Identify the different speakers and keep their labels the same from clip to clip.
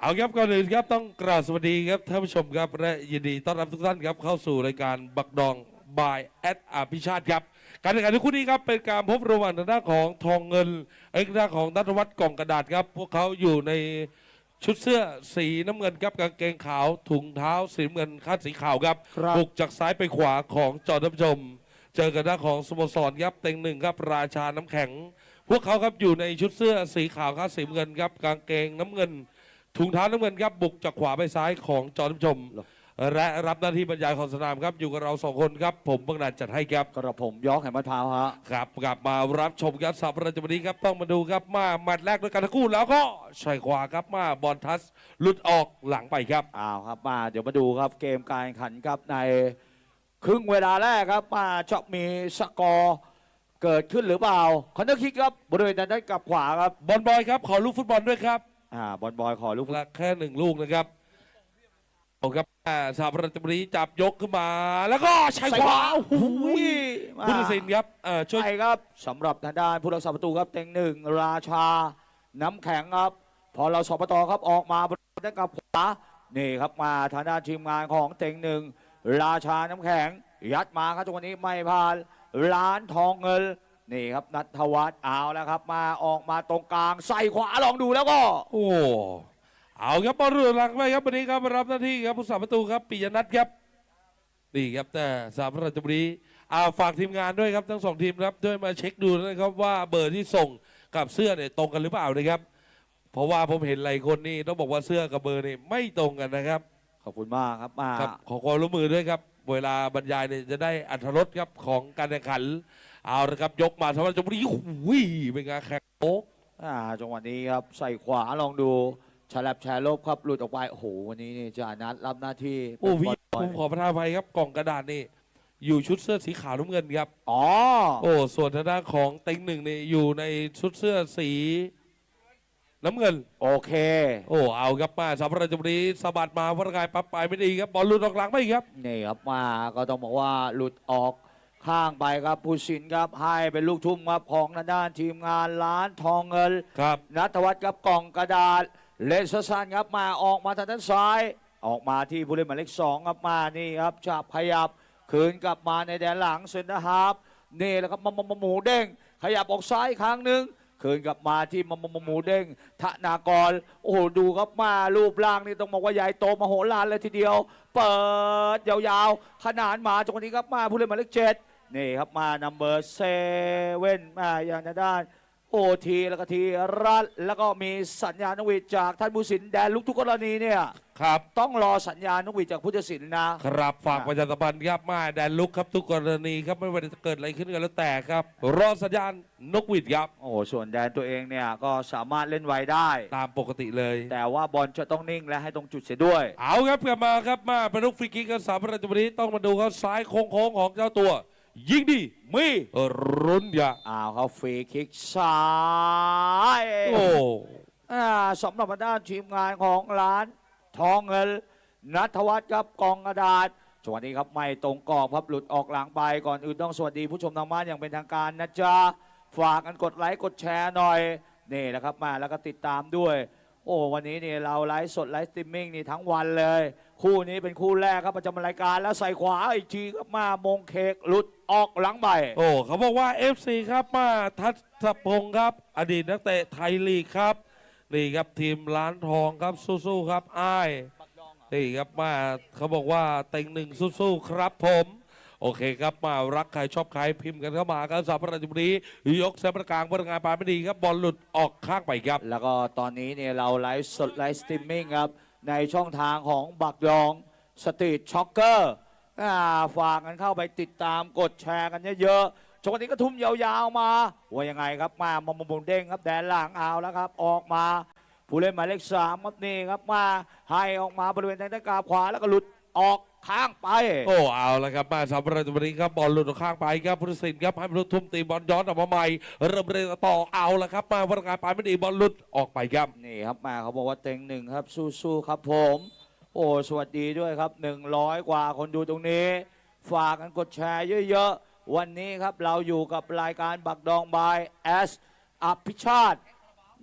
Speaker 1: เอาครับก่อนอื่นครับต้องกราบสวัสดีครับท่านผู้ชมครับและยินดีต้อนรับทุกท่านครับเข้าสู่รายการบักดองบายแอดอภิชาติครับ การแข่งขันในคู่นี้ครับเป็นการพบระหว่างทางด้านของทองเงินเอกด้านของนัทวัฒน์กล่องกระดาษครับ พวกเขาอยู่ในชุดเสื้อสีน้ำเงินครับกางเกงขาวถุงเท้าสีน้ำเงินคาดสีขาวครับ
Speaker 2: ครับ
Speaker 1: บุกจากซ้ายไปขวาของจอท่านผู้ชม เจอกันด้านของสโมสรครับเต็งหนึ่งครับราชาน้ำแข็ง พวกเขาครับอยู่ในชุดเสื้อสีขาวครับสีน้ำเงินครับกางเกงน้ำเงิน ถุงเท้าน้ำเงินครับบุกจากขวาไปซ้ายของจอท่านผู้ชม และรับหน้าที่บรรยายของสนามครับอยู่กับเราสองคนครับ ผมบังนาดจัดให้ครับ
Speaker 2: กระผมยอกแห่งมะพร้าวฮะ
Speaker 1: ครับกลับมารับชมครับสับประจำวันนี้ครับต้องมาดูครับมาหมัดแรกด้วยกันทั้งคู่แล้วก็ใส่ขวาครับมาบอลทัสหลุดออกหลังไปครับ
Speaker 2: อ้าวครับมาเดี๋ยวมาดูครับเกมการแข่งขันครับในครึ่งเวลาแรกครับมาจะมีสกอร์เกิดขึ้นหรือเปล่าคอนเนอร์คิกครับบริเวณด้านกับขวาครับ
Speaker 1: บอลบอยครับขอลูกฟุตบอลด้วยครับ
Speaker 2: อ่าบอลบอยขอลูก
Speaker 1: ละแค่หนึ่งลูกนะครับโอ้ครับอ่าสาประจำวันนี้จับยกขึ้นมา แล้วก็ใช้
Speaker 2: ใส่
Speaker 1: ข
Speaker 2: ข
Speaker 1: วาวา
Speaker 2: โอ้โหมา
Speaker 1: ผู้ตัดสินครับเอ่อช่วย
Speaker 2: ใช่ครับสำหรับทางด้านผู้รักษาประตูครับเต็งหนึ่งราชา น้ำแข็งครับ พอเราสปตครับออกมาบริเวณด้านกับขวานี่ครับมาทางด้านทีมงานของเต็งหนึ่งราชาน้ำแข็ง ยัดมาครับจังหวะนี้ไม่ผ่านร้านทองเงิน นี่ครับนัทวัฒน์เอาแล้วครับ มาออกมาตรงกลางใส่ขวาลองดูแล้วก็
Speaker 1: โอ้เอาครับบอลรุ่นหลังไปครับวันนี้ครับรับหน้าที่ครับผู้สาประตูครับปิยนัทครับนี่ครับแต่สาประจำวันนี้อ่าฝากทีมงานด้วยครับทั้งสองทีมครับด้วยมาเช็คดูนะครับว่าเบอร์ที่ส่งกับเสื้อเนี่ยตรงกันหรือเปล่านะครับ เพราะว่าผมเห็นหลายคนนี่ต้องบอกว่าเสื้อกับเบอร์นี่ไม่ตรงกันนะครับ
Speaker 2: ขอบคุณมากครับมา
Speaker 1: ครับขอความร่วมมือด้วยครับ เวลาบรรยายเนี่ยจะได้อัธรสครับของการแข่งขัน เอาละครับยกมาสำหรับจังหวะนี้หุยเป็นไงานแข่งโอ๊ก
Speaker 2: อ่าจังหวะนี้ครับใส่ขวาลองดูฉลับแชร์ลบครับหลุดออกไปโอ้โหวันนี้นี่จานัทรับหน้าที่
Speaker 1: โอ้วิ
Speaker 2: เป็นบอล
Speaker 1: ผมขอประทานอภัยครับกล่องกระดาษนี่อยู่ชุดเสื้อสีขาวน้ำเงินครับ
Speaker 2: อ๋อ
Speaker 1: โอ้ส่วนทางด้านของเต็งหนึ่งนี่อยู่ในชุดเสื้อสีน้ำเงิน
Speaker 2: โอเค
Speaker 1: โอ้เอาครับมาสำหรับจังหวะนี้สะบัดมาพระกายปั๊บไปไม่ดีครับบอลหลุดออกหลังไปครับ
Speaker 2: นี่ครับมาก็ต้องบอกว่าหลุดออก ข้างไปครับผู้สินครับให้เป็นลูกทุ่มครับของทางด้านทีมงานร้านทองเงิน
Speaker 1: ครับ
Speaker 2: นัทวัฒน์ครับกล่องกระดาษเลนส์ซันครับมาออกมาทางด้านซ้าย ออกมาที่ผู้เล่นหมายเลขสองครับมานี่ครับจับขยับคืนกลับมาในแดนหลังเซนเตอร์ฮาร์ฟนี่แหละครับมามหมูเด้งขยับออกซ้ายอีกครั้งหนึ่งคืนกลับมาที่มามหมูเด้งธนากรโอ้โหดูครับมารูปร่างนี่ต้องบอกว่าใหญ่โตมโหฬารเลยทีเดียว เปิดยาวๆ ขนานมาจังหวะนี้ครับมาผู้เล่นหมายเลขเจ็ด นี่ครับมานัมเบอร์เซเว่นมาอย่างทางด้านโอทีแล้วก็ทีรัฐแล้วก็มีสัญญาณนกหวีดจากท่านผู้สินแดนลุกทุกกรณีเนี่ย
Speaker 1: ครับ
Speaker 2: ต้องรอสัญญาณนกหวีดจากผู้ตัดสินนะ
Speaker 1: ครับฝากประชาสัมพันธ์ครับมาแดนลุกครับทุกกรณีครับไม่ว่าจะเกิดอะไรขึ้นกันแล้วแต่ครับ รอสัญญาณนกหวีดครับ
Speaker 2: โอ้โหส่วนแดนตัวเองเนี่ยก็สามารถเล่นไวได้
Speaker 1: ตามปกติเลย
Speaker 2: แต่ว่าบอลจะต้องนิ่งและให้ตรงจุดเสียด้วย
Speaker 1: เอาครับกลับมาครับมาเป็นลูกฟรีคิกกันสามประตูวันนี้ต้องมาดูครับซ้ายโค้งๆของเจ้าตัว ยิงดี
Speaker 2: มี
Speaker 1: รุนยา
Speaker 2: อ้าวเขาฟรีคิกซ้าย
Speaker 1: โอ้
Speaker 2: อ่าสำหรับทางด้านทีมงานของร้านทองเงินนัทวัฒน์ครับกองกระดาษสวัสดีครับไม่ตรงกรอบครับหลุดออกหลังไปก่อนอื่นต้องสวัสดีผู้ชมทางบ้านอย่างเป็นทางการนะจ๊ะฝากกันกดไลค์กดแชร์หน่อยนี่แหละครับมาแล้วก็ติดตามด้วย โอ้วันนี้นี่เราไลฟ์สดไลฟ์สตรีมมิ่งนี่ทั้งวันเลย คู่นี้เป็นคู่แรกครับประจำรายการแล้วใส่ขวาอีกทีครับมามงเคกหลุดออกหลังไป
Speaker 1: โอ้เขาบอกว่า FC ครับมาทัศพงศ์ครับ อดีตนักเตะไทยลีกครับนี่ครับทีมล้านทองครับสู้ๆครับอ้ายนี่ครับมาเขาบอกว่าเต็งหนึ่งสู้ๆครับผม โอเคครับมารักใครชอบใครพิมพ์กันเข้ามาครับสำหรับประจุนี้ยกเซฟประกลางพลังงานปลายไม่ดีครับบอลหลุดออกข้างไปครับ
Speaker 2: แล้วก็ตอนนี้เนี่ยเราไลฟ์สดไลฟ์สตรีมมิ่งครับ ในช่องทางของบักยองสตรีทช็อกเกอร์ฝากกันเข้าไปติดตามกดแชร์กันเยอะๆช่วงนี้ก็ทุ่มยาวๆมาว่ายังไงครับมามามมุมเด้งครับแดนหลังเอาแล้วครับ ออกมาผู้เล่นหมายเลขสามครับนี่ครับมาให้ออกมาบริเวณทางด้านกาบขวาแล้วก็หลุดออก ข้างไป
Speaker 1: โอ้เอาละครับมาสำหรับประจุนี้ครับบอลหลุดออกข้างไปครับพุทธศิลป์ครับให้พุทธทุ่มตีบอลย้อนออกมาใหม่เริ่มเรียนต่อเอาละครับ มาพลังงานปลายไม่ดีบอลหลุดออกไปครับ
Speaker 2: นี่ครับมาเขาบอกว่าเต็งหนึ่งครับสู้ๆครับผม โอ้สวัสดีด้วยครับ 100 กว่าคนดูตรงนี้ ฝากกันกดแชร์เยอะๆ วันนี้ครับเราอยู่กับรายการบักดองบายแอสอภิชาติ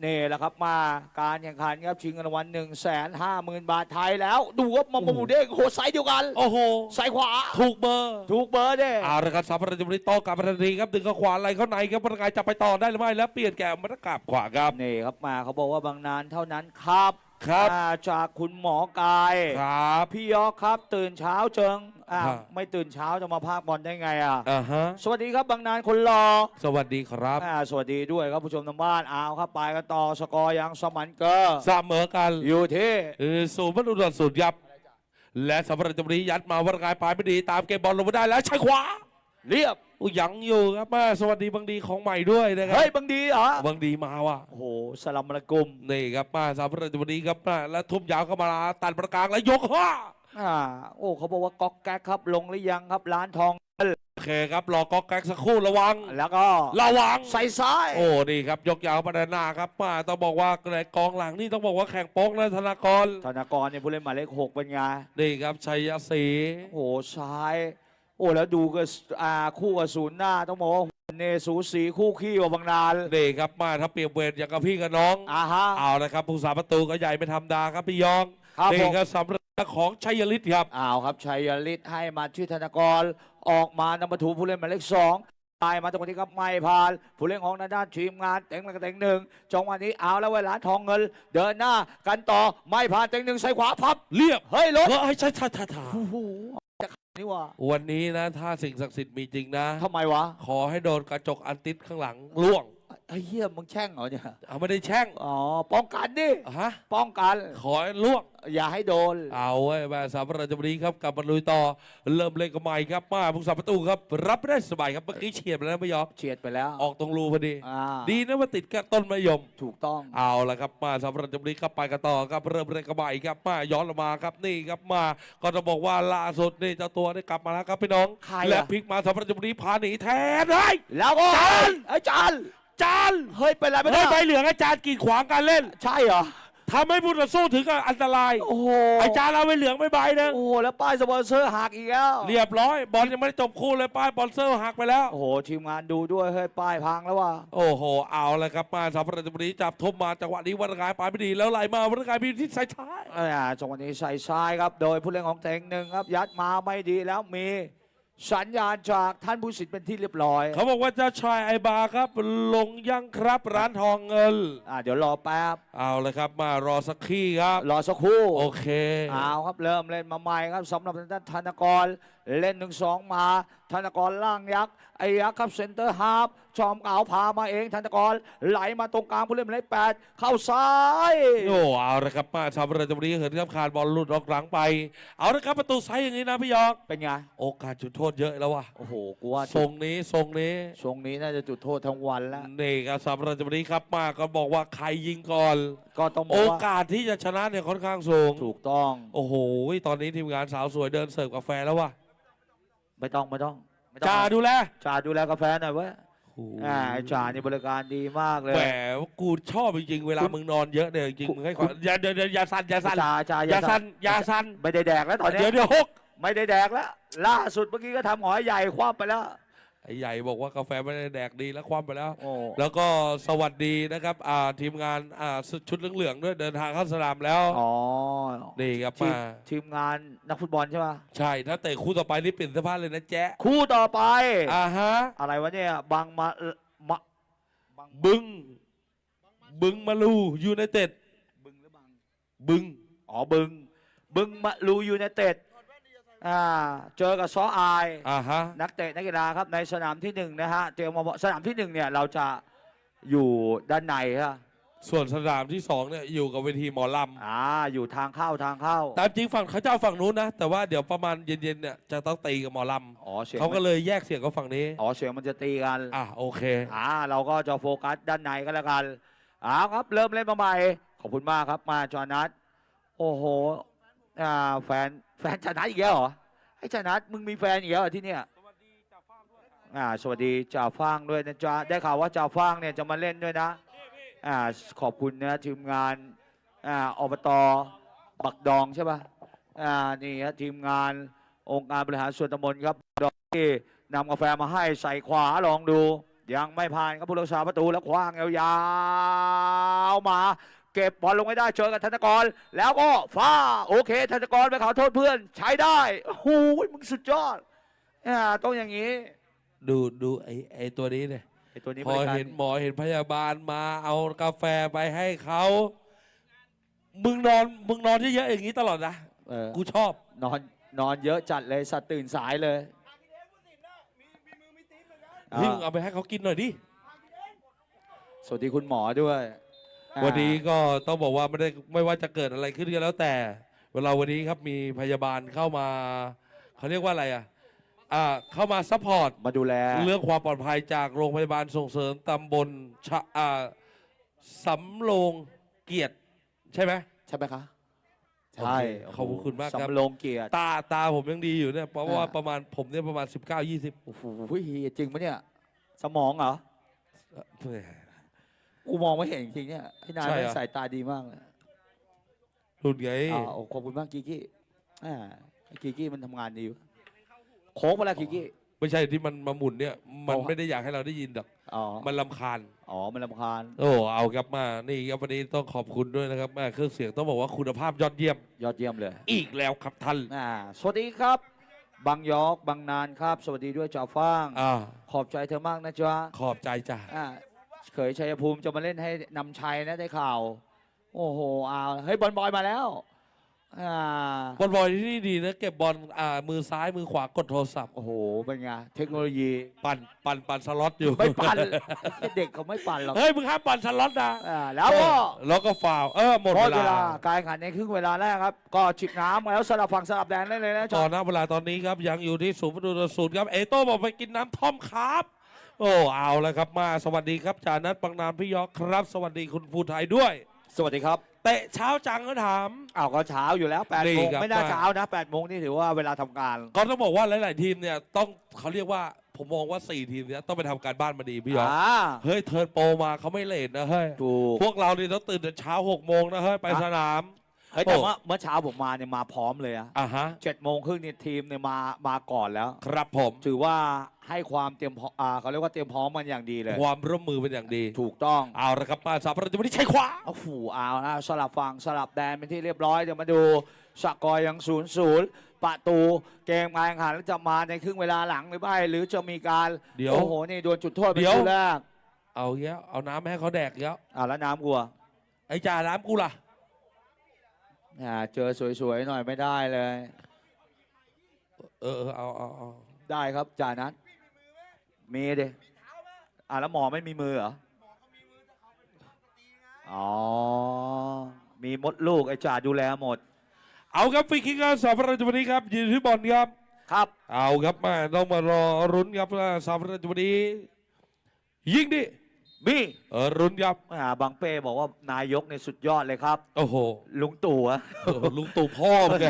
Speaker 2: นี่แหละครับมาการแข่งขันครับชิงเงินรางวัลหนึ่งแสนห้าหมื่นบาทไทยแล้ว ดูว่ามาบูเด้งโหไซส์เดียวกัน
Speaker 1: โอ้โห
Speaker 2: ไซส์ขวา
Speaker 1: ถูกเบอร์
Speaker 2: ถูกเบอร์เด้
Speaker 1: เอาละครับสามประจุบริโตกับประทีครับดึงเข้าขวาไหลเข้าในครับพนักงานจะไปต่อได้หรือไม่แล้วเปลี่ยนแกมมันกลับขวาครับ
Speaker 2: นี่ครับมาเขาบอกว่าบางนานเท่านั้นครับ
Speaker 1: ครับ
Speaker 2: อ่าจากคุณหมอกาย
Speaker 1: ครับ
Speaker 2: พี่ยอกครับตื่นเช้าเจิง อ่า
Speaker 1: ครับ
Speaker 2: ไม่ตื่นเช้าจะมาพากบอลได้ไงอะ
Speaker 1: อ่าฮะ
Speaker 2: สวัสดีครับบางนานคนรอ
Speaker 1: สวัสดีครับ
Speaker 2: อ่าสวัสดีด้วยครับผู้ชมทางบ้านเอาครับไปกันต่อสกอร์ยังสมันเกอร์
Speaker 1: เสมอกัน
Speaker 2: อยู่ที่
Speaker 1: เออศูนย์พันอุดรสุดยับ และสำหรับจำรียัดมาวัดกายปลายไม่ดีตามเกมบอลลงมาได้แล้วใช้ขวา
Speaker 2: เรียบ
Speaker 1: อุ้ยยังอยู่ครับมาสวัสดีบางดีของใหม่ด้วยนะครั
Speaker 2: เฮ้ยบางดีเหรอบา
Speaker 1: งดีมาว่ะ
Speaker 2: โอ้โหสลัมละกุม
Speaker 1: นี่ครับมาสำหรับจำรีครับมาแล้วทุ่มยาวเข้ามาตัดประกลางแล้วยกห้า
Speaker 2: อ่า โอ้เขาบอกว่าก๊อกแก๊กครับ ลงหรือยังครับร้านทอง
Speaker 1: โอเคครับรอก๊อกแก๊กสักครู่ระวัง
Speaker 2: แล้วก็
Speaker 1: ระวัง
Speaker 2: ใส่ซ้าย
Speaker 1: โอ้นี่ครับ ยกยาวมาด้านหน้าครับมาต้องบอกว่าในกองหลังนี่ต้องบอกว่าแข่งโป๊กนะธนากร
Speaker 2: ธนากรเนี่ยผู้เล่นหมายเลขหกเป็นไง
Speaker 1: นี่ครับชัยศรี
Speaker 2: โอ้โหซ้าย โอ้แล้วดูกับอ่าคู่กับศูนย์หน้าต้องบอกว่าเนสูสีคู่ขี้กว่าบางนาน
Speaker 1: นี่ครับมาถ้าเปรียบเวทอย่างกับพี่กับน้อง
Speaker 2: อ่าฮะ
Speaker 1: เอาละครับผู้สาประตูก็ใหญ่ไม่ธรรมดาครับพี่ยอง
Speaker 2: ครับ
Speaker 1: นี่
Speaker 2: ผม
Speaker 1: ก็สำหรับ ของชัยฤทธิ์ครับ
Speaker 2: อ้าวครับชัยฤทธิ์ให้มาชื่อธนากรออกมานำมาถูผู้เล่นหมายเลขสองตายมาตรงนี้ครับไม่ผ่าน ผู้เล่นของทางด้านทีมงานเต็งหนึ่งเต็งหนึ่งจังหวะนี้เอาแล้วเวลาทองเงิน เดินหน้ากันต่อไม่ผ่านเต็งหนึ่งใส่ขวาพับ
Speaker 1: เรียบ
Speaker 2: เฮ้ยรถ
Speaker 1: เฮ้ยใช่ใช่ใช่ใช่
Speaker 2: โอ้โหจะนี่ว่า
Speaker 1: วันนี้นะถ้าสิ่งศักดิ์สิทธิ์มีจริงนะ
Speaker 2: ทำไมวะ
Speaker 1: ขอให้โดนกระจกอันติดข้างหลังล่วง
Speaker 2: ไอ้เหี้ยมึงแช่งเหรอเนี่ย
Speaker 1: เอาไม่ได้แช่ง
Speaker 2: อ๋อ ป้องกันดิ
Speaker 1: ฮะ
Speaker 2: ป้องกัน
Speaker 1: ขอให้ล่วง
Speaker 2: อย่าให้โดน
Speaker 1: เอาไว้มาสามประตูนี้ครับกลับมาลุยต่อ เริ่มเล่นกันใหม่ครับมาผู้สาประตูครับ รับไม่ได้สบายครับเมื่อกี้เฉียดไปแล้วไม่ยอม
Speaker 2: เฉียดไปแล้ว
Speaker 1: ออกตรงรูพอดี
Speaker 2: อ่า
Speaker 1: ดีนะว่าติดกับต้นมะยม
Speaker 2: ถูกต้อง
Speaker 1: เอาละครับมาสำหรับจำนี้ครับไปกันต่อครับเริ่มเล่นกันใหม่ครับมาย้อนลงมาครับนี่ครับมาก็จะบอกว่าล่าสุดนี่เจ้าตัวได้กลับมาแล้วครับพี่น้อง
Speaker 2: ใคร
Speaker 1: และ
Speaker 2: อะ
Speaker 1: พลิกมาสำหรับจำนี้พาหนีแทนเลย
Speaker 2: แล้วก็
Speaker 1: จาน
Speaker 2: ไอ้จาน
Speaker 1: จาน
Speaker 2: เฮ้ยเป็นไรไม่
Speaker 1: เฮ้
Speaker 2: ได้
Speaker 1: ยใบเหลืองอาจารย์กีดขวางการเล่น
Speaker 2: ใช่เหรอ
Speaker 1: ทำให้ผู้ต่อสู้ถึงกับอันตราย
Speaker 2: โอ้โห
Speaker 1: อาจารย์เอาใบเหลืองไม่ใบนะ
Speaker 2: โอ้โหแล้วป้ายสปอนเซอร์หักอีกแล้ว
Speaker 1: เรียบร้อย บอลยังไม่ได้จบคู่เลยป้ายบอลเซอร์หักไปแล้ว
Speaker 2: โอ้โหทีมงานดูด้วยเฮ้ยป้ายพังแล้วว่ะ
Speaker 1: โอ้โหเอาเลยครับมาสำหรับจำนี้จับทบมาจังหวะนี้วันกายปลายไม่ดีแล้วไหลมาวันกายพีที่สายท้าย
Speaker 2: อ่าจังหวะนี้ใส่ซ้ายครับ โดยผู้เล่นของเต็งหนึ่งครับ ยัดมาไม่ดีแล้วมี สัญญาณจากท่านผู้สิทธิ์เป็นที่เรียบร้อย
Speaker 1: เขาบอกว่าเจ้าชายไอบาครับ ลงยังครับร้านทองเงิน
Speaker 2: อ่าเดี๋ยวรอแป๊บ
Speaker 1: เอาเลยครับมารอสักครี่ครับ
Speaker 2: รอสักครู่
Speaker 1: โอเค
Speaker 2: เอาครับเริ่มเล่นมาใหม่ครับสำหรับทางด้านธนกรเล่นหนึ่งสองมาธนกรล่างยักษ์ไอ้ยักษ์ครับเซนเตอร์ฮาฟจอมเก่าพามาเองธนกรไหลมาตรงกลางผู้เล่นหมายเลขแปดเข้าซ้าย
Speaker 1: โอ้เอาละครับมาสำหรับจำนี้เห็นครับขาดบอลหลุดออกหลังไป เอาละครับประตูไซส์อย่างนี้นะพี่ยอง
Speaker 2: เป็นไง
Speaker 1: โอกาสจุดโทษเยอะแล้วว่ะ
Speaker 2: โอ้โหกูว่า
Speaker 1: ทรงนี้ทรงนี้
Speaker 2: ช่วงนี้น่าจะจุดโทษทั้งวันแล้ว
Speaker 1: นี่ครับสำหรับจำนี้ครับมาก็บอกว่าใครยิงก่อน
Speaker 2: ก็ต้องบอ
Speaker 1: โอก
Speaker 2: ว่า
Speaker 1: กาสที่จะชนะเนี่ยค่อนข้างสูง
Speaker 2: ถูกต้อง
Speaker 1: โอ้โหตอนนี้ทีมงานสาวสวยเดินเสิร์ฟกาแฟแล้วว่ะ
Speaker 2: ไม่ต้องไม่ต้องไม่ต้อง
Speaker 1: จ่าดูแล
Speaker 2: จ่าดูแลกาแฟหน่อยเว้ยอ่าจ่านี่บริการดีมากเลย
Speaker 1: แหมกูชอบจริงๆเวลา
Speaker 2: คุณ
Speaker 1: มึงนอนเยอะเนี่ยจริง
Speaker 2: คุณ
Speaker 1: ๆมึงให้ความอย่าเดี๋ยวเดี๋ยวอย่าสั่นอย่าสั่น
Speaker 2: จ่าจ่า
Speaker 1: อย่าสั่นอย่าสั่น
Speaker 2: ไม่ได้แดกแล้วตอน
Speaker 1: เดี๋
Speaker 2: เนี้
Speaker 1: ยวยเดี๋ยวหก
Speaker 2: ไม่ได้แดกแล้ว ล่าสุดเมื่อกี้ก็ทำหอยใหญ่คว้าไปแล้ว
Speaker 1: ไอ้ใหญ่บอกว่ากาแฟไม่ได้แดกดีแล้วคว่ำไปแล้ว
Speaker 2: โอ้
Speaker 1: แล้วก็สวัสดีนะครับอ่าทีมงานอ่าชุดเหลืองๆด้วยเดินทางเข้าสนามแล้ว
Speaker 2: อ๋อ
Speaker 1: นี่ครับ
Speaker 2: ทีม
Speaker 1: มา
Speaker 2: ทีมงานนักฟุตบอลใช่ป่ะ
Speaker 1: ใช่ ถ้าเตะคู่ต่อไปนี่เปลี่ยนเสื้อผ้าเลยนะแจ๊ะ
Speaker 2: คู่ต่อไป
Speaker 1: อ่าฮะ
Speaker 2: อะไรวะเนี่ยบางมามา
Speaker 1: บึง บึงมาลูยูไนเต็ด
Speaker 2: บึงหรือบัง
Speaker 1: บึง
Speaker 2: อ๋อบึง บึงมาลูยูไนเต็ด อ่าเจอกับซออาย
Speaker 1: อ่าฮะ
Speaker 2: นักเตะนักกีฬาครับในสนามที่หนึ่งนะฮะเตรียมมาบอกสนามที่หนึ่งเนี่ยเราจะอยู่ด้านในฮะ
Speaker 1: ส่วนสนามที่สองเนี่ยอยู่กับเวทีหมอลำ
Speaker 2: อ่าอยู่ทางเข้าทางเข้า
Speaker 1: ตามจริงฝั่งเขาเจ้าฝั่งนู้นนะ แต่ว่าเดี๋ยวประมาณเย็นๆเนี่ยจะต้องตีกับหมอล
Speaker 2: อ๋อเสียงำ
Speaker 1: เขาก็เลยแยกเสียงกับฝั่งนี้
Speaker 2: อ๋อเสียงมันจะตีกัน
Speaker 1: อะโอเค
Speaker 2: อ่าเราก็จะโฟกัสด้านในก็แล้วกันอ่าครับเริ่มเล่นมาใหม่ขอบคุณมากครับมาจอนัทโอ้โห อ่าแฟนแฟนจอนัทอีกแล้วเหรอไอ้จอนัทมึงมีแฟนอีกแล้วเหรอที่เนี่ยอ่าสวัสดีจ่าฟางด้วยนะจ๊ะได้ข่าวว่าจ่าฟางเนี่ยจะมาเล่นด้วยนะอ่าขอบคุณนะทีมงานอ่าอบตบักดองใช่ป่ะอ่านี่ฮะทีมงานองค์การบริหารส่วนตำบลครับดองที่นำกาแฟมาให้ใส่ขวาลองดู ยังไม่ผ่านครับผู้รักษาประตูแล้วคว้างยาวๆมา เก็บบอลลงไม่ได้เจอกับธนกร แล้วก็ฟ้าโอเคธนกรไปขอโทษเพื่อน ใช้ได้โอ้โหมึงสุดยอดอ่าต้องอย่างนี้
Speaker 1: ดูดูไอไอตัวนี้เนี่ย
Speaker 2: ไอ้ตัวนี้
Speaker 1: พอบ
Speaker 2: ริการ
Speaker 1: เห็นหมอเห็นพยาบาลมาเอากาแฟไปให้เขามึงนอนมึงนอนเยอะๆอย่างนี้ตลอดนะ
Speaker 2: เออ
Speaker 1: กูชอบ
Speaker 2: นอนนอนเยอะจัดเลยสัตว์ตื่นสายเลย
Speaker 1: เฮ้ย
Speaker 2: อ่า
Speaker 1: มึงเอาไปให้เขากินหน่อยดิ
Speaker 2: สวัสดีคุณหมอด้วย อ่า
Speaker 1: วันนี้ก็ต้องบอกว่าไม่ได้ไม่ว่าจะเกิดอะไรขึ้นก็แล้วแต่ เวลาวันนี้ครับมีพยาบาลเข้ามาเขาเรียกว่าอะไรอะอ่าเข้ามาซัพพอร์ต
Speaker 2: มาดูแล
Speaker 1: เรื่องความปลอดภัยจากโรงพยาบาลส่งเสริมตำบลชะอ่าสำโรงเกียรติใช่ไหม
Speaker 2: ใช่ไหมคะ
Speaker 1: โอเคขอบคุณมากครับ
Speaker 2: สำโรงเกียรติ
Speaker 1: ตาตาผมยังดีอยู่เนี่ยเพราะว่า
Speaker 2: อ่า
Speaker 1: ประมาณผมเนี่ยประมาณ 19 20
Speaker 2: โอ้โหจริงปะเนี่ย สมองเหรอ
Speaker 1: เอ่อ
Speaker 2: กูมองไม่เห็นจริงๆเนี่ยพี่นาย
Speaker 1: ใช่เหรอ
Speaker 2: สายตาดีมากเลย
Speaker 1: รุ่นไง
Speaker 2: อ่าโอ้ขอบคุณมากกิกกี้อ่าไอ้กิกกี้มันทำงานดีวะโค้งมาแล้วกิกกี้
Speaker 1: ไม่ใช่ที่มันมาหมุนเนี่ย มัน
Speaker 2: อ๋อ
Speaker 1: ไม่ได้อยากให้เราได้ยินดอก
Speaker 2: อ๋อ
Speaker 1: มันลำคาญ
Speaker 2: อ๋อมันลำคาญ
Speaker 1: โอ้เอาครับมานี่ครับวันนี้ต้องขอบคุณด้วยนะครับแม่เครื่องเสียงต้องบอกว่าคุณภาพยอดเยี่ยม
Speaker 2: ยอดเยี่ยมเลย
Speaker 1: อีกแล้วครับท่าน
Speaker 2: อ่าสวัสดีครับ บางยอกบางนานครับ สวัสดีด้วยจ่าฟ้าง
Speaker 1: อ่า
Speaker 2: ขอบใจเธอมากนะจ๊ะ
Speaker 1: ขอบใจจ้ะ
Speaker 2: อ่า เขยชัยภูมิจะมาเล่นให้นำชัยนะได้ข่าว โอ้โหอ้าวเฮ้ยบอลบอยมาแล้วอ่า
Speaker 1: บอลบอยที่นี่ดีนะเก็บบอลอ่ามือซ้ายมือขวากดโทรศัพท์
Speaker 2: โอ้โหเป็นไงเทคโนโลยี
Speaker 1: ปั่นปั่นปั่นสล็อตอยู่
Speaker 2: ไม่ปั่นเด็กเขาไม่ปั่นหรอก
Speaker 1: เฮ้ยมึงห้ามปั่นสล็อตนะ
Speaker 2: อ่าแล้วก็
Speaker 1: เออแล้วก็ฟาวล์เออหมด
Speaker 2: หม
Speaker 1: เว
Speaker 2: ดเว
Speaker 1: ลา
Speaker 2: ลาการแข่งขันในครึ่งเวลาแรกครับ ก็ฉิกน้ำแล้วสลับฝั่งสลับแดนได้เลยนะ
Speaker 1: ต
Speaker 2: จ๊ะ
Speaker 1: อนนะเวลาตอนนี้ครับยังอยู่ที่ศูนย์ประตูต่อศูนย์ครับเอโต้บอกไปกินน้ำท่อมครับ โอ้เอาแล้วครับมาสวัสดีครับจานัทปังนามพี่ยอกครับ สวัสดีคุณภูไทยด้วย
Speaker 2: สวัสดีครับ
Speaker 1: เตะเช้าจังก็ถาม
Speaker 2: อ้าวก็เช้าอยู่แล้ว8ปด
Speaker 1: นี่
Speaker 2: โมง
Speaker 1: ครับ
Speaker 2: ไม่น่า
Speaker 1: มา
Speaker 2: เช้านะ8ปดโมงนี่ถือว่าเวลาทำงาน
Speaker 1: ก็ต้องบอกว่าหลาย ๆ ทีมเนี่ยต้องเขาเรียกว่าผมมองว่า 4 ทีมเนี่ยต้องไปทำการบ้านมาดีพี่ยอก
Speaker 2: อ่า
Speaker 1: เฮ้ยเทิร์นโปรมาเขาไม่เลทนะเฮ้ย
Speaker 2: ถูก
Speaker 1: พวกเรานี่ต้องตื่นแต่เช้า6โมงนะเฮ้ยไป
Speaker 2: อะ
Speaker 1: สนาม
Speaker 2: เฮ้ยแต่
Speaker 1: โอ้
Speaker 2: ว่าเมื่อเช้าผมมาเนี่ยมาพร้อมเลยอะ
Speaker 1: อะฮะ
Speaker 2: เจ็ดโมงครึ่งนี่ทีมเนี่ยมามาก่อนแล้ว
Speaker 1: ครับผม
Speaker 2: ถือว่าให้ความเตรียมพร้อมอ่าเขาเรียกว่าเตรียมพร้อมมันอย่างดีเลย
Speaker 1: ความร่วมมือเป็นอย่างดี
Speaker 2: ถูกต้อง
Speaker 1: เอาละครับมาสามประตูวันนี้ใช้ขวา
Speaker 2: เอาฝูเอานะสลับฝั่งสลับแดนเป็นที่เรียบร้อยเดี๋ยวมาดูสกอร์ยังศูนย์ศูนย์ประตูเกมการแข่งขันจะมาในครึ่งเวลาหลังหรือไม่หรือจะมีการ
Speaker 1: เดี๋ยว
Speaker 2: โอ้โหนี่โดนจุดโทษเป็น
Speaker 1: เดี๋ยว
Speaker 2: คู่แรก
Speaker 1: เอาเงี้ยเอาน้ำให้เขาแดกเงี้ย
Speaker 2: อ่าแล้วน้ำกลัว
Speaker 1: ไอ้จ่าน้ำกูล่ะ
Speaker 2: อ่าเจอสวยๆหน่อยไม่ได้เลย
Speaker 1: เออเออเอาเอาเอา
Speaker 2: ได้ครับจ่านัทมีเด้อ่าแล้วหมอไม่มีมือเหรออ๋อ มีมดลูกไอ้จ่าดูแลหมด
Speaker 1: เอาครับฟรีคิกครับสามประตูวันนี้ครับยืนที่บอลครับ
Speaker 2: ครับ
Speaker 1: เอาครับมาต้องมารอรุ้นครับว่าสามประตูวันนี้ยิงดิ
Speaker 2: มี
Speaker 1: เออรุ้นครับ
Speaker 2: อ่าบางเป้บอกว่านายกในยสุดยอดเลยครับ
Speaker 1: โอ้โห
Speaker 2: ลุงตู่อะ
Speaker 1: เออลุงตู่พ่อมึงไง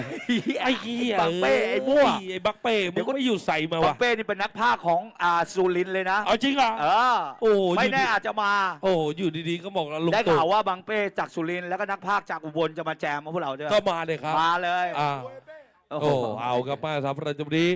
Speaker 1: ไอ้เหี้ย
Speaker 2: บักเป้ไอ้มั่ว
Speaker 1: ไอ้บักเป้มึงก็ไม่อยู่ใส่มา
Speaker 2: บาง
Speaker 1: วะ
Speaker 2: เป้นี่เป็นนักพากย์ของอาซูรินทร์เลยนะ
Speaker 1: เอาจริงเหรอ
Speaker 2: เออ
Speaker 1: โอ้โห
Speaker 2: ไม่
Speaker 1: อยู่
Speaker 2: แน่
Speaker 1: ดี
Speaker 2: อาจจะมา
Speaker 1: โอ้โหอยู่ดีๆก็บอกว่าลุง
Speaker 2: ได้
Speaker 1: ตู่
Speaker 2: ข่าวว่าบางเป้จากสุรินทร์แล้วก็นักพากย์จากอุบลจะมาแจมมาพวกเราด้วย
Speaker 1: ก็มาเลยครับ
Speaker 2: มาเลย
Speaker 1: อ่า
Speaker 2: โอ้
Speaker 1: โอ้
Speaker 2: โห
Speaker 1: เอาครับมาสามประตูวันนี้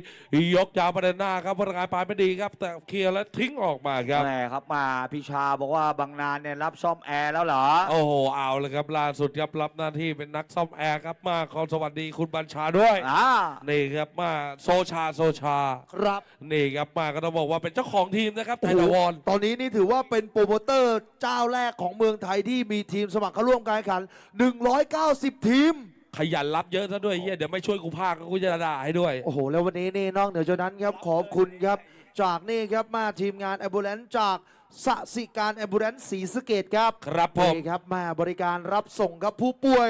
Speaker 1: ยกยาวประเด็นหน้าครับพลังงานปลายไม่ดีครับ แต่เคลียร์แล้วทิ้งออกมาครับ
Speaker 2: แม่ครับมาพิชาบอกว่าบางนานเนี่ยรับซ่อมแอร์แล้วเหรอ
Speaker 1: โอ้โห เอาเลยครับล่าสุดครับรับหน้าที่เป็นนักซ่อมแอร์ครับมาขอสวัสดีคุณบัญชาด้วย
Speaker 2: อ่า
Speaker 1: นี่ครับมาโซชาโซชา
Speaker 3: ครับ
Speaker 1: นี่ครับมาก็ต้องบอกว่าเป็นเจ้าของทีมนะครับไท
Speaker 3: โอ้
Speaker 1: ย
Speaker 3: โห
Speaker 1: ทวร
Speaker 3: ตอนนี้นี่ถือว่าเป็นโปรโมเตอร์เจ้าแรกของเมืองไทยที่มีทีมสมัครเข้าร่วมการแข่งขัน 190 ทีม
Speaker 1: ขยันรับเยอะซะด้วยเฮียเดี๋ยวไม่ช่วยกูพากก็กูจะด่าให้ด้วย
Speaker 3: โอ้โห แล้ววันนี้นี่นอกเหนือจากนั้นครับขอบคุณครับ จากนี่ครับมาทีมงานแอมบูเลนจากสสิการแอมบูเลนศรีสะเกดครับ
Speaker 1: ครับผม
Speaker 3: นี่ครับมาบริการรับส่งครับผู้ป่วย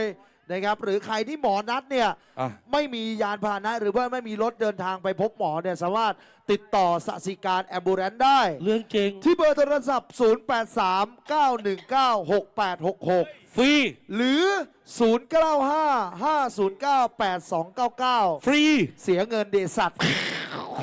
Speaker 3: นะครับหรือใครที่หมอนัดเนี่ย
Speaker 1: อะ
Speaker 3: ไม่มียานพาหนะหรือว่าไม่มีรถเดินทางไปพบหมอเนี่ยสามารถติดต่อสสิการแอมบูเลนได้
Speaker 1: เรื่องจริง
Speaker 3: ที่เบอร์โทรศัพท์ 0839196866
Speaker 1: ฟรี
Speaker 3: หรือ 0955098299
Speaker 1: ฟรี
Speaker 3: เสียเงินเดสัตว์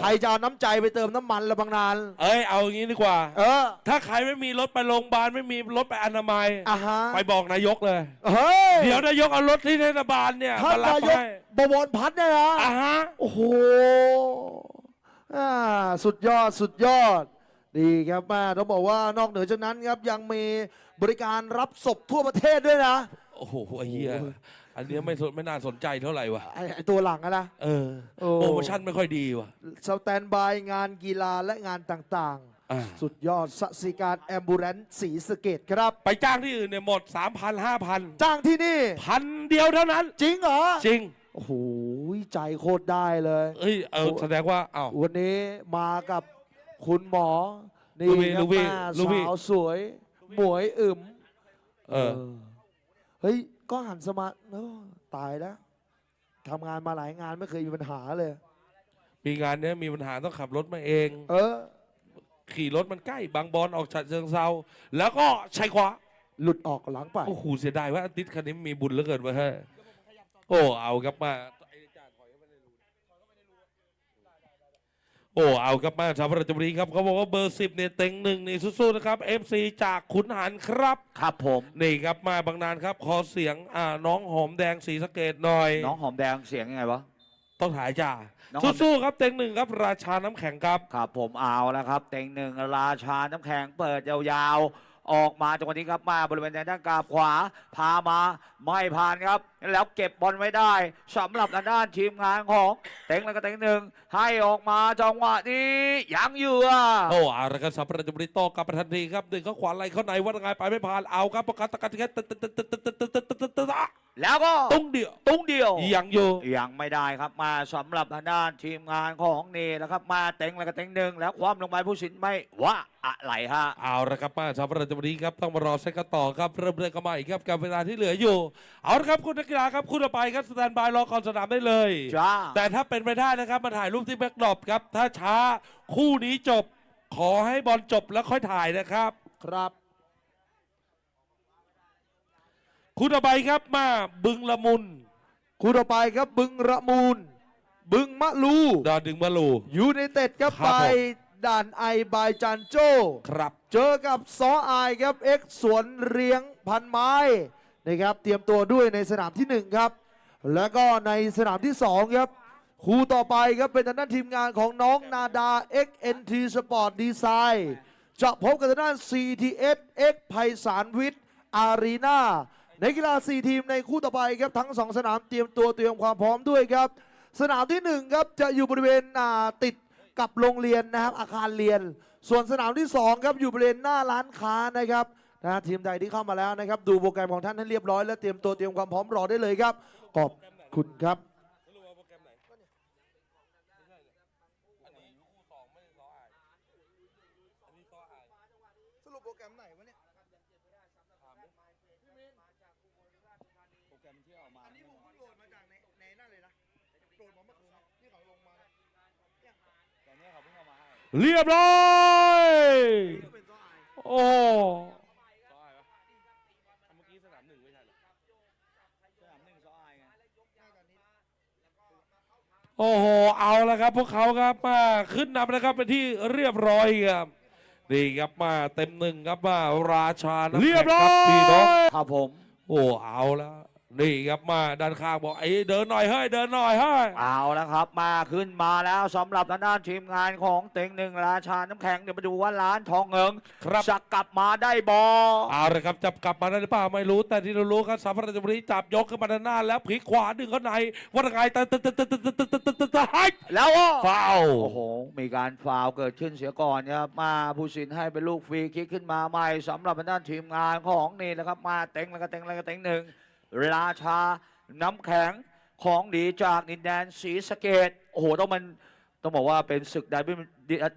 Speaker 3: ใครจะเอาน้ำใจไปเติมน้ำมันละบางนาน
Speaker 1: เอ้ยเอาอย่างนี้ดีกว่า
Speaker 3: เออ
Speaker 1: ถ้าใครไม่มีรถไปโรงพยาบาลไม่มีรถไปอนามัย
Speaker 3: อะฮะ
Speaker 1: ไปบอกนายกเลย
Speaker 3: เฮ้ย
Speaker 1: เดี๋ยวนายกเอารถที่เทศบาลเนี่ย
Speaker 3: ท่าน
Speaker 1: มารับ
Speaker 3: นายก
Speaker 1: ให้
Speaker 3: บวรพัฒน์เนี่ยนะ
Speaker 1: อะฮะ
Speaker 3: โอ้โหอ่าสุดยอดสุดยอด ดีครับแม่ต้องบอกว่านอกเหนือจากนั้นครับยังมีบริการรับศพทั่วประเทศด้วยนะ
Speaker 1: โอ้โหไอ้เหี้ย อันเนี้ยไม่สนไม่น่าสนใจเท่าไหร่ว่ะ
Speaker 3: ไอ้ไอ้ตัวหลังอะนะ
Speaker 1: เออ
Speaker 3: โอ้
Speaker 1: โปรโมชั่นไม่ค่อยดีว่ะ
Speaker 3: สแตนบายงานกีฬาและงานต่าง
Speaker 1: อ่า
Speaker 3: ๆ สุดยอดสสิการแอมบูเรนซ์สีสะเกตครับ
Speaker 1: ไปจ้างที่อื่นเนี่ยหมด 3,000 5,000
Speaker 3: จ้างที่นี่
Speaker 1: พันเดียวเท่านั้น
Speaker 3: จริงเหรอ
Speaker 1: จริง
Speaker 3: โอ้โหใจโคตรได้เลย
Speaker 1: เอ้ยเออแสดงว่าอ้าว
Speaker 3: วันนี้มากับคุณหมอ นี่
Speaker 1: ลูกพี่
Speaker 3: ครับ
Speaker 1: ลูกพี่
Speaker 3: แม่
Speaker 1: ลูกพี่
Speaker 3: สาวสวย หมวยอึม
Speaker 1: เออ
Speaker 3: เฮ้ย ก็หันสมาโอ้ตายแล้วทำงานมาหลายงานไม่เคยมีปัญหาเลย
Speaker 1: มีงานเนี้ยมีปัญหาต้องขับรถมาเอง
Speaker 3: เออ
Speaker 1: ขี่รถมันใกล้บางบอนออกฉะเชิงเซาแล้วก็ใช้ขวา
Speaker 3: หลุดออกหลังไป
Speaker 1: โอ้โหเสียดายว่าอาทิตย์คันนี้มีบุญเหลือเกินวะเฮ้ยโอ้เอากลับมา โอ้เอากลับมาชาวประจวบรีครับเขาบอกว่าเบอร์สิบเนี่ยเต็งหนึ่งนี่สู้ๆนะครับเอฟซีจากขุนหันครับ
Speaker 2: ครับผม
Speaker 1: นี่ครับมาบางนานครับขอเสียงอ่าน้องหอมแดงสีสะเกตหน่อย
Speaker 2: น้องหอมแดงเสียงยังไงวะ
Speaker 1: ต้องถ่ายจ้า
Speaker 2: น้องหอม
Speaker 1: สู้ๆครับเต็งหนึ่งครับราชาน้ำแข็งครับ
Speaker 2: ครับผมเอาแล้วครับ เต็งหนึ่งราชาน้ำแข็งเปิดยาวๆ ออกมาจังหวะนี้ครับมาบริเวณแดนด้านกาบขวา พามาไม่ผ่านครับ แล้วเก็บบอลไว้ได้สำหรับทางด้านทีมงานของเต็งแล้วก็เต็งหนึ่งให้ออกมาจังหวะนี้ยังอยู่อะ
Speaker 1: โอ้อาระกันสับประจุบริโตกับประทันทีครับดึงเขาขวาไหลเข้าในวัดไงไปไม่ผ่านเอาครับประกันตะกันแค่ตึ๊ดตึ๊ดตึ๊ดตึ๊ดตึ๊ดตึ๊ดตึ๊ดตึ๊ดตึ๊ด
Speaker 2: แล้วก็
Speaker 1: ตุ้งเดียว
Speaker 2: ตุ้งเดียว
Speaker 1: ยังอยู่
Speaker 2: ยังไม่ได้ครับมาสำหรับทางด้านทีมงานของเนนะครับมาเต็งแล้วก็เต็งหนึ่งแล้วความลงไปผู้สินไม่ว่าอะไรฮะ
Speaker 1: เอาละครับมาชาวประจวบรีครับต้องมารอเซตกันต่อครับเริ่มเรื่องกันใหม่ครับกับเวลาที่เหลืออยู่ เอาละครับคุณนักกีฬาครับคุณต่อไปครับสแตนบายรอก่อนสนามได้เลย
Speaker 2: จ้า
Speaker 1: แต่ถ้าเป็นไปได้นะครับมาถ่ายรูปที่แบ็กดรอปครับ ถ้าช้าคู่นี้จบ ขอให้บอลจบแล้วค่อยถ่ายนะครับ
Speaker 3: ครับ
Speaker 1: คุณต่อไปครับมาบึงละมุน
Speaker 3: คู่ต่อไปครับบึงระมูล บึงมะลู
Speaker 1: ดอดึงมาลู
Speaker 3: ยูไนเต็ดครับ
Speaker 1: ครับ
Speaker 3: ไป
Speaker 1: ผม
Speaker 3: ด่านไอบายจันโจ
Speaker 1: ครับ
Speaker 3: เจอกับซออายครับเอ็กซ์สวนเรียงพันไม้นะครับเตรียมตัวด้วยในสนามที่ 1 ครับ แล้วก็ในสนามที่ 2 ครับคู่ต่อไปครับเป็นทางด้านทีมงานของน้องนาดา XNT Sport Design จะพบกับทางด้าน CTS X ไพศาลวิทย์อารีนาในกีฬา 4 ทีมในคู่ต่อไปครับทั้ง 2 สนามเตรียมตัวเตรียมความพร้อมด้วยครับ สนามที่ 1 ครับจะอยู่บริเวณอ่าติด กับโรงเรียนนะครับอาคารเรียน ส่วนสนามที่2ครับอยู่บริเวณหน้าร้านค้านะครับนะทีมใดที่เข้ามาแล้วนะครับ ดูโปรแกรมของท่านให้เรียบร้อย และเตรียมตัวเตรียมความพร้อมรอได้เลยครับขอบคุณครับ
Speaker 4: สรุปโปรแกรมไหนวะเนี่ย อันนี้ผมเพิ่งโหลดมาจากในในนั่นเลยนะ โหลดมาเมื่อคืนที่เขาลงมาเนี่ย
Speaker 2: แต่เนี่ยเขาเพิ่งเอามาให้
Speaker 1: เรียบร้อย
Speaker 4: ก็เป็นตัวไอ
Speaker 1: โอ้เมื่อกี้สนามหนึ่งไม่ใช่เหรอ
Speaker 2: สนามห นึ่งซออายไง
Speaker 1: โอ้โห เอาละครับ พวกเขาครับมาขึ้นนำนะครับเป็นที่เรียบร้อยครับนี่ครับมาเต็มหนึ่งครับมาราชา
Speaker 3: เรียบร้อย
Speaker 1: พี่น้อง
Speaker 2: ครับผม
Speaker 1: โอ้เอาแล้ว นี่ครับมาด้านข้างบอกไอ้เดินหน่อยเฮ้ยเดินหน่อยเฮ้ย
Speaker 2: เอาแล้วครับ มาขึ้นมาแล้วสำหรับทางด้านทีมงานของเต็งหนึ่งราชาน้ำแข็งเดี๋ยวมาดูว่าร้านทองเงิง
Speaker 1: ครับ
Speaker 2: จะกลับมาได้บอ
Speaker 1: เอาละครับจับกลับมาได้หรือเปล่าไม่รู้ แต่ที่เรารู้ครับสามพระราชบุรีจับยกขึ้นมาด้านหน้าแล้วพลิกขวาดึงเข้าในว่าไงแต่แต่แต่แต่แต่แต่แต่แต่แต่
Speaker 2: แล้วก็
Speaker 1: ฟาว
Speaker 2: โอ้โหมีการฟาวล์เกิดขึ้นเสียก่อนครับมาผู้สินให้เป็นลูกฟรีคิกขึ้นมาใหม่สำหรับทางด้านทีมงานของนี่แหละครับมาเต็งแล้วก็เต็งแล้วก็เต็งหนึ่ง ราชาน้ำแข็งของดีจากดินแดนศรีสะเกดโอ้โหต้องมันต้องบอกว่าเป็นศึกดาร์บี้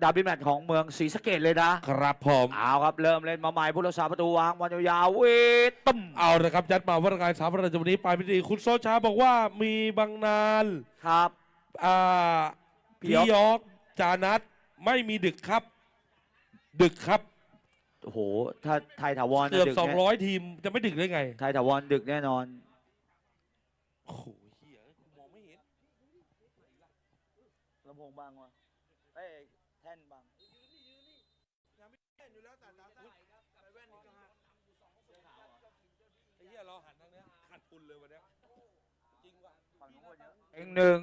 Speaker 2: ดาร์บี้แมตช์ของเมืองศรีสะเกดเลยนะ
Speaker 1: ครับผม
Speaker 2: เอาครับเริ่มเล่นมาใหม่ผู้รักษาประตูวางบอลยาวๆเวทตึ้ม
Speaker 1: เอาละครับยัดมาว่าไงสามพระราชบุรีไปพิธีคุณโซชาบอกว่ามีบางนาน
Speaker 2: ครับ
Speaker 1: อ่า
Speaker 2: พี่
Speaker 1: พี่
Speaker 2: ยอก
Speaker 1: ยอกจานัทไม่มีดึกครับ ดึกครับ
Speaker 2: โอ้โห ถ้าไทยถาวร
Speaker 1: เกือบ
Speaker 2: ดึก
Speaker 1: สอง
Speaker 2: แน่
Speaker 1: ร้อยทีมจะไม่ดึกได้ไง
Speaker 2: ไทยถาวรดึกแน่นอน
Speaker 1: โอ้โหเหี้ยมองไม่เห็น
Speaker 2: ลำโพงบางวะเอ้ยแท่นบาง
Speaker 4: อยู่แล้วแต่ตาใส่ครับใส่แว่นอีกต่างหาก
Speaker 1: ไอ้เหี้ยเราหันทางเนี้ยขาดทุนเลยวันเนี้ยจริงว่ะ
Speaker 2: เองหนึ่ง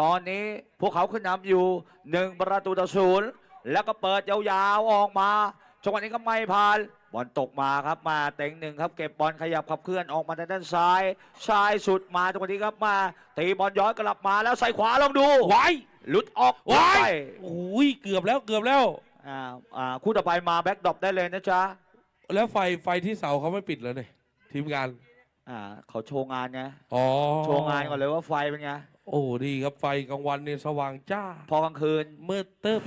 Speaker 2: ตอนนี้พวกเขาขึ้นนำอยู่หนึ่งประตูต่อศูนย์แล้วก็เปิดยาวๆออกมา จังหวะนี้ก็ไม่ผ่านบอลตกมาครับมาเต็งหนึ่งครับเก็บบอลขยับขับเคลื่อนออกมาทางด้านซ้ายซ้ายสุดมาจังหวะนี้ครับมาตีบอลย้อนกลับมาแล้วใส่ขวาลองดู
Speaker 1: ไว้
Speaker 2: หลุดออก
Speaker 1: ไว้
Speaker 2: ไป
Speaker 1: โอ้ยเกือบแล้วเกือบแล้ว
Speaker 2: อ่าอ่าคู่ต่อไปมาแบ็กดรอปได้เลยนะจ๊ะ
Speaker 1: แล้วไฟไฟที่เสาเขาไม่ปิดเลยเนี่ยทีมงาน
Speaker 2: อ่าเขาโชว์งานไง
Speaker 1: อ๋อ
Speaker 2: โชว์งานก่อนเลยว่าไฟเป็นไง
Speaker 1: โอ้ดีครับไฟกลางวันเนี่ยสว่างจ้า
Speaker 2: พอกลางคืน
Speaker 1: มืดตึ๊บ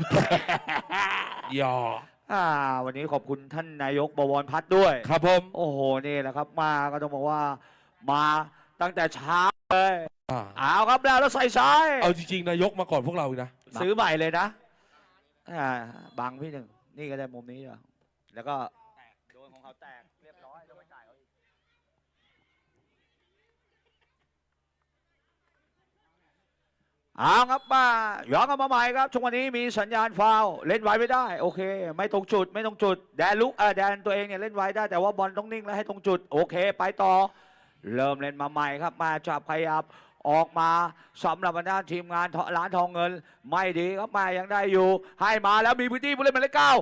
Speaker 1: หยอ
Speaker 2: อ่า วันนี้ขอบคุณท่านนายกบวรพัฒน์ด้วย
Speaker 1: ครับผม
Speaker 2: โอ้โห นี่แหละครับ มาก็ต้องบอกว่า มาตั้งแต่เช้าเลย
Speaker 1: อ่า
Speaker 2: เอาครับแล้วแล้วใส่ซ้าย
Speaker 1: เอาจริงๆนายกมาก่อนพวกเราอีกนะ
Speaker 2: ซื้อใหม่เลยนะ อ่าบังพี่หนึ่ง นี่ก็ได้มุมนี้เหรอแล้วก็แตกโดนของเขาแตกเรียบร้อยแล้วไปจ่ายเขาอีก เอาครับมาย้อนกลับมาใหม่ครับช่วงวันนี้มีสัญญาณฟาวเล่นไว้ไม่ได้ โอเค ไม่ตรงจุด ไม่ตรงจุด แดนลุกเออแดนตัวเองเนี่ยเล่นไว้ได้แต่ว่าบอลต้องนิ่งแล้วให้ตรงจุด โอเค ไปต่อ เริ่มเล่นมาใหม่ครับ มาจับขยับออกมาสำหรับบรรดาทีมงานร้านทองเงิน ไม่ดีครับมายังได้อยู่ ให้มาแล้วมีพื้นที่ผู้เล่นหมายเลขเก้า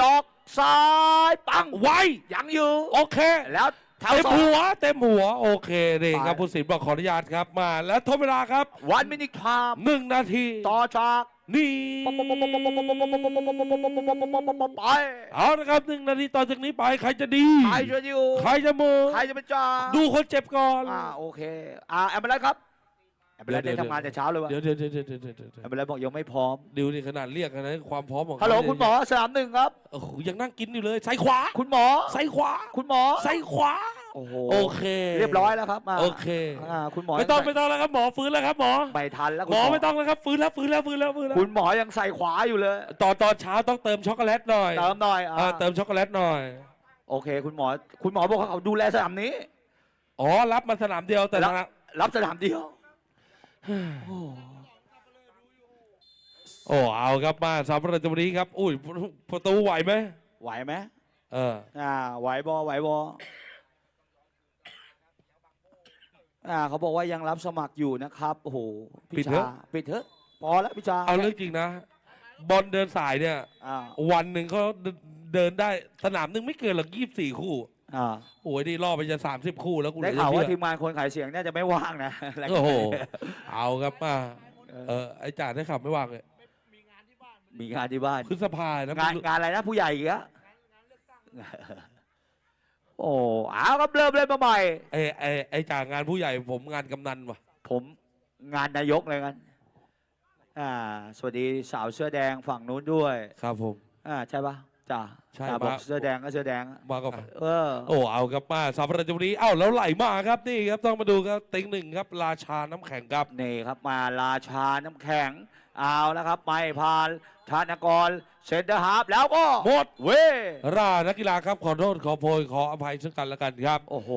Speaker 2: ล็อกซ้ายปัง
Speaker 1: ไว้
Speaker 2: ยังอยู่
Speaker 1: โอเค
Speaker 2: แล้ว แถว
Speaker 1: เต็ม
Speaker 2: สอง
Speaker 1: หัวเต็มหัว โอเคนี่ครับ
Speaker 2: ไป
Speaker 1: ผู้สินบอกขออนุญาตครับมา แล้วทบเวลาครับ
Speaker 2: วันมินิทาม
Speaker 1: หนึ่งนาที
Speaker 2: ต่อจาก
Speaker 1: นี่
Speaker 2: ไป
Speaker 1: เอาละครับหนึ่งนาทีต่อจากนี้ไปใครจะดี
Speaker 2: ใครจะอยู่
Speaker 1: ใครจะมือ
Speaker 2: ใครจะเป็นจ่า
Speaker 1: ดูคนเจ็บก่อน
Speaker 2: อ่าโอเค อ่าแอมเบลครับ แอมเบล
Speaker 1: เดี๋
Speaker 2: ได้
Speaker 1: ยว
Speaker 2: ทำงานแต่เช้าเลยวะ
Speaker 1: เดี๋ยวเดี๋ยวเดี๋ยวเดี๋ยวเดี๋ยวเดี๋ยวเดี๋ยว
Speaker 2: แอมเบลบอกยังไม่พร้อม
Speaker 1: ดิวนี่ขนาดเรียกนะความพร้อมของเขา
Speaker 2: ฮัลโหล
Speaker 1: เนี่ย
Speaker 2: คุณหมอสนามหนึ่งครับ
Speaker 1: โอ้โหยังนั่งกินอยู่เลยใส่ขวา
Speaker 2: คุณหมอ
Speaker 1: ใส่ขวา
Speaker 2: คุณหมอ
Speaker 1: ใส่ขวา
Speaker 2: โอ้โห
Speaker 1: โอเค
Speaker 2: เรียบร้อยแล้วครับมา
Speaker 1: โอเค
Speaker 2: อ่าคุณหมอ
Speaker 1: ไม่ต้อง
Speaker 2: ยัง
Speaker 1: ไม่ต้องแล้วครับหมอฟื้นแล้วครับหมอ
Speaker 2: ไม่ทันแล้ว
Speaker 1: ห
Speaker 2: คุ
Speaker 1: ม
Speaker 2: ณ
Speaker 1: อไม่ต้องแล้วครับฟื้นแล้วฟื้นแล้วฟื้นแล้วฟื้นแล้ว
Speaker 2: คุณหมอยังใส่ขวาอยู่เลย
Speaker 1: ตอนตอนเช้าต้องเติมช็อกโกแลตหน่อย
Speaker 2: เติมหน่อย
Speaker 1: เอ
Speaker 2: อ่า
Speaker 1: อเติมช็อกโกแลตหน่อย
Speaker 2: โอเค คุณหมอคุณหมอบอกว่าเขาดูแลสนามนี้
Speaker 1: อ๋อรับมาสนามเดียวแต่
Speaker 2: รับ
Speaker 1: นะ
Speaker 2: รับสนามเดียว
Speaker 1: โอ้เอาครับมาสำหรับวันนี้ครับ อุ้ยประตูไหวไหม
Speaker 2: ไหวไหม
Speaker 1: เออ
Speaker 2: อ่าไหวบอไหวบออ่าเขาบอกว่ายังรับสมัครอยู่นะครับโอ้โหพี่ชาปิดเถอะพอแล้วพี่ชา
Speaker 1: เอาเรื่องจริงนะบอลเดินสายเนี่ย
Speaker 2: อ่า
Speaker 1: วันหนึ่งเขาเดินได้สนามหนึ่งไม่เกินหรอกยี่สิบสี่คู่
Speaker 2: อ่า
Speaker 1: โอ้ยนี่รอบไปจะสามสิบคู่แล้วกูเห
Speaker 2: ได้
Speaker 1: ลือ
Speaker 2: ข่าวว่า
Speaker 1: เชื่
Speaker 2: ที
Speaker 1: อ
Speaker 2: มงานคนขายเสียงเนี่ยจะไม่ว่างนะ
Speaker 1: โอ้โหเอาครับมา
Speaker 2: เออ
Speaker 1: เออไอ้จ่าได้ขับไม่ว่างเลย
Speaker 2: มีงานที่บ้าน
Speaker 1: พฤษภานะ
Speaker 2: งานงานอะไรนะผู้ใหญ่อีกอะโอ้เอาครับเริ่มเล่นมาใหม่
Speaker 1: ไอ้ไอ้ไอ้จ่างานผู้ใหญ่ ผมงานกำนันว่ะ
Speaker 2: ผมงานนายกเลยกันอ่า สวัสดีสาวเสื้อแดงฝั่งนู้นด้วย
Speaker 1: ครับผม
Speaker 2: อ่าใช่ปะ จ้า
Speaker 1: ใช่
Speaker 2: จ้าบอก
Speaker 1: มา
Speaker 2: เสื้อแดงก็เสื้อแดง
Speaker 1: มากับ
Speaker 2: เออ
Speaker 1: โอ้เอาครับมาสำหรับวันนี้เอ้าแล้วไหลมาครับนี่ครับต้องมาดูครับติงหนึ่งครับราชาน้ำแข็งครับ
Speaker 2: นี่ครับมาราชาน้ำแข็ง เอาแล้วครับไม่ผ่านธนกรเซนเตอร์ฮาร์ฟแล้วก็
Speaker 1: หมด
Speaker 2: เว้ย
Speaker 1: รานักกีฬาครับขอโทษขอโพยขออภัยซึ่งกันและกันครับ
Speaker 2: โอ้โห